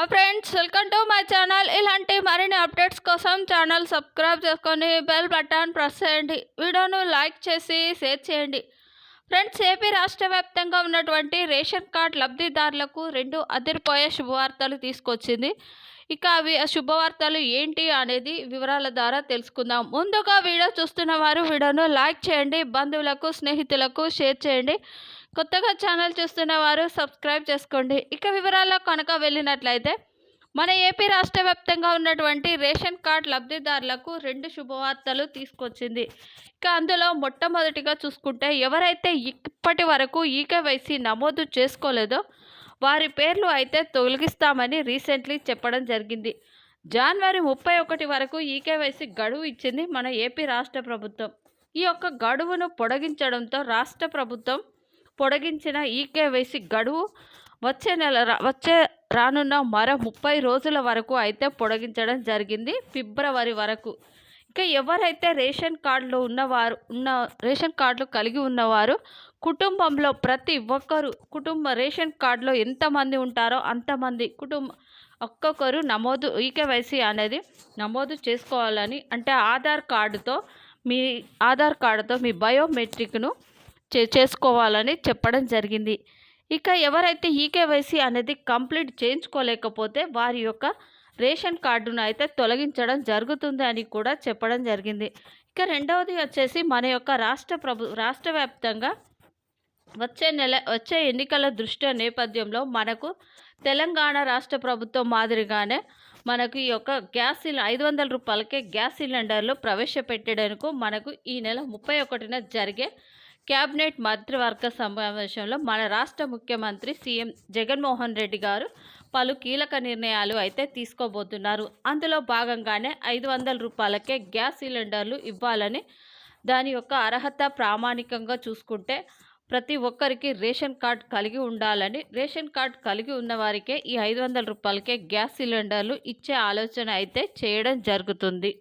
ఆ friends welcome to my channel. ఇలాంటి మరిన్ని అప్డేట్స్ కోసం ఛానల్ సబ్స్క్రైబ్ చేసుకొని బెల్ బటన్ ప్రెస్ చేయండి. వీడియోను లైక్ చేసి షేర్ చేయండి. ఫ్రెండ్స్ ఏపీ రాష్ట్ర వ్యాప్తంగా ఉన్నటువంటి రేషన్ కార్డ్ లబ్ధిదారులకు రెండు అదిరిపోయే శుభవార్తలు తీసుకొచ్చింది. ఇక అవి ఆ శుభవార్తలు ఏంటి అనేది వివరాల ద్వారా తెలుసుకుందాం. ముందుగా వీడియో చూస్తున్న వారు వీడియోను లైక్ చేయండి. బంధువులకు స్నేహితులకు షేర్ చేయండి. కొత్తగా ఛానల్ చూస్తున్న వారు సబ్స్క్రైబ్ చేసుకోండి. ఇక వివరాల్లో కనుక వెళ్ళినట్లయితే మన ఏపీ రాష్ట్ర వ్యాప్తంగా ఉన్నటువంటి రేషన్ కార్డ్ లబ్ధిదారులకు రెండు శుభవార్తలు తీసుకొచ్చింది. ఇక అందులో మొట్టమొదటిగా చూసుకుంటే ఎవరైతే ఇప్పటి వరకు ఈకేవైసీ నమోదు చేసుకోలేదో వారి పేర్లు అయితే తొలగిస్తామని రీసెంట్లీ చెప్పడం జరిగింది. జనవరి ముప్పై ఒకటి వరకు ఈకేవైసీ గడువు ఇచ్చింది మన ఏపీ రాష్ట్ర ప్రభుత్వం. ఈ యొక్క గడువును పొడిగించడంతో రాష్ట్ర ప్రభుత్వం పొడిగించిన ఈకేవైసీ గడువు వచ్చే నెల వచ్చే రానున్న మరో ముప్పై రోజుల వరకు అయితే పొడిగించడం జరిగింది ఫిబ్రవరి వరకు. ఇంకా ఎవరైతే రేషన్ కార్డులో ఉన్నవారు ఉన్న రేషన్ కార్డులు కలిగి ఉన్నవారు కుటుంబంలో ప్రతి ఒక్కరు కుటుంబ రేషన్ కార్డులో ఎంతమంది ఉంటారో అంతమంది కుటుంబ ఒక్కొక్కరు నమోదు ఈకేవైసీ అనేది నమోదు చేసుకోవాలని అంటే ఆధార్ కార్డుతో మీ ఆధార్ కార్డుతో మీ బయోమెట్రిక్ను చేసుకోవాలని చెప్పడం జరిగింది. ఇక ఎవరైతే ఈకేవైసీ అనేది కంప్లీట్ చేయించుకోలేకపోతే వారి యొక్క రేషన్ కార్డును అయితే తొలగించడం జరుగుతుంది అని కూడా చెప్పడం జరిగింది. ఇక రెండవది వచ్చేసి మన యొక్క రాష్ట్ర ప్రభు రాష్ట్ర వ్యాప్తంగా వచ్చే నెల వచ్చే ఎన్నికల దృష్ట్యా నేపథ్యంలో మనకు తెలంగాణ రాష్ట్ర ప్రభుత్వం మాదిరిగానే మనకు ఈ యొక్క గ్యాస్ సిలిండర్ ఐదు వందల రూపాయలకే గ్యాస్ సిలిండర్లు ప్రవేశపెట్టడానికి మనకు ఈ నెల ముప్పై ఒకటిన జరిగే క్యాబినెట్ మంత్రివర్గ సమావేశంలో మన రాష్ట్ర ముఖ్యమంత్రి సీఎం జగన్మోహన్ రెడ్డి గారు పలు కీలక నిర్ణయాలు అయితే తీసుకోబోతున్నారు. అందులో భాగంగానే ఐదు వందల రూపాయలకే గ్యాస్ సిలిండర్లు ఇవ్వాలని దాని యొక్క అర్హత ప్రామాణికంగా చూసుకుంటే ప్రతి ఒక్కరికి రేషన్ కార్డ్ కలిగి ఉండాలని రేషన్ కార్డ్ కలిగి ఉన్న వారికే ఈ ఐదు వందల రూపాయలకే గ్యాస్ సిలిండర్లు ఇచ్చే ఆలోచన అయితే చేయడం జరుగుతుంది.